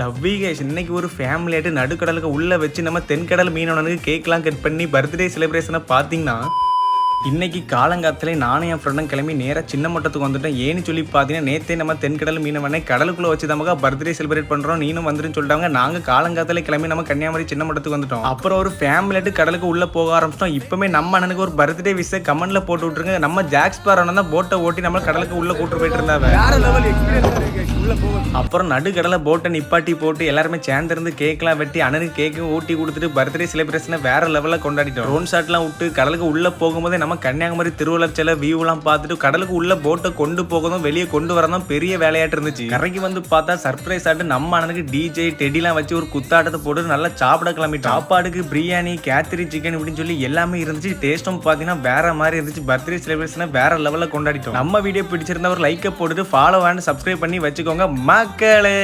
லவ்வி cash. இன்னைக்கு ஒரு ஃபேமிலியாட்டு நடுக்கடலுக்கு உள்ளே வச்சு நம்ம தென்கடல் மீனவனுக்கு கேக்லாம் கட் பண்ணி பர்த்டே செலிப்ரேஷனை பார்த்தீங்கன்னா இன்னைக்கு காலங்காத்திலே நானும் என் ஃப்ரெண்டும் கிளம்பி நேராக சின்ன மட்டத்துக்கு வந்துட்டோம். ஏன்னு சொல்லி பார்த்தீங்கன்னா நேத்தே நம்ம தென்கடல் மீனவனை கடலுக்குள்ள வச்சு நமக்கு பர்த்டே செலிப்ரேட் பண்ணுறோம் நீனும் வந்துருன்னு சொல்லிட்டாங்க. நாங்கள் காலங்காத்திலே கிளம்பி நம்ம கன்னியாகுமரி சின்ன மட்டத்துக்கு வந்துட்டோம். அப்புறம் ஒரு ஃபேமிலியாட்டு கடலுக்கு உள்ளே போக ஆரம்பிச்சிட்டோம். இப்பவுமே நம்ம அண்ணனுக்கு ஒரு பர்த்டே விஷய கமெண்ட்ல போட்டு விட்டுருங்க. நம்ம ஜாக்ஸ் பார் அண்ணன் தான் போட்டை ஓட்டி நம்ம கடலுக்கு உள்ளே கூட்டு போயிட்டு இருந்தாங்க அப்புறம் நடுக்கடலை போட்டை நிப்பாட்டி போட்டு எல்லாருமே சேர்ந்திருந்து கேக்லாம் வெட்டி அண்ணனுக்கு கேக்கு ஊட்டி கொடுத்துட்டு பர்த்டே செலிப்ரேஷனை வேற லெவலில் கொண்டாடிட்டோம். ரோன் ஷாட்லாம் விட்டு கடலுக்கு உள்ளே போகும்போதே நம்ம கன்னியாகுமரி திருவள்ளச்சில வியூலாம் பார்த்துட்டு கடலுக்கு உள்ள போட்டை கொண்டு போகணும் வெளியே கொண்டு வரதும் பெரிய வேலையாட்டு இருந்துச்சு. கரைக்கு வந்து பார்த்தா சர்ப்ரைஸ் ஆட்டு நம்ம அண்ணனுக்கு டிஜே டெடிலாம் வச்சு ஒரு குத்தாட்டத்தை போட்டு நல்லா சாப்பிட கிளம்பி சாப்பாடுக்கு பிரியாணி கேத்திரி சிக்கன் இப்படின்னு சொல்லி எல்லாமே இருந்துச்சு. டேஸ்ட்டும் பார்த்தீங்கன்னா வேற மாதிரி இருந்துச்சு. பர்த்டே செலிப்ரேஷனை வேற லெவலில் கொண்டாடிட்டோம். நம்ம வீடியோ பிடிச்சிருந்தா ஒரு லைக்கை போட்டுட்டு ஃபாலோ அண்ட் சப்ஸ்கிரைப் பண்ணி வச்சுக்கோங்க மக்களே.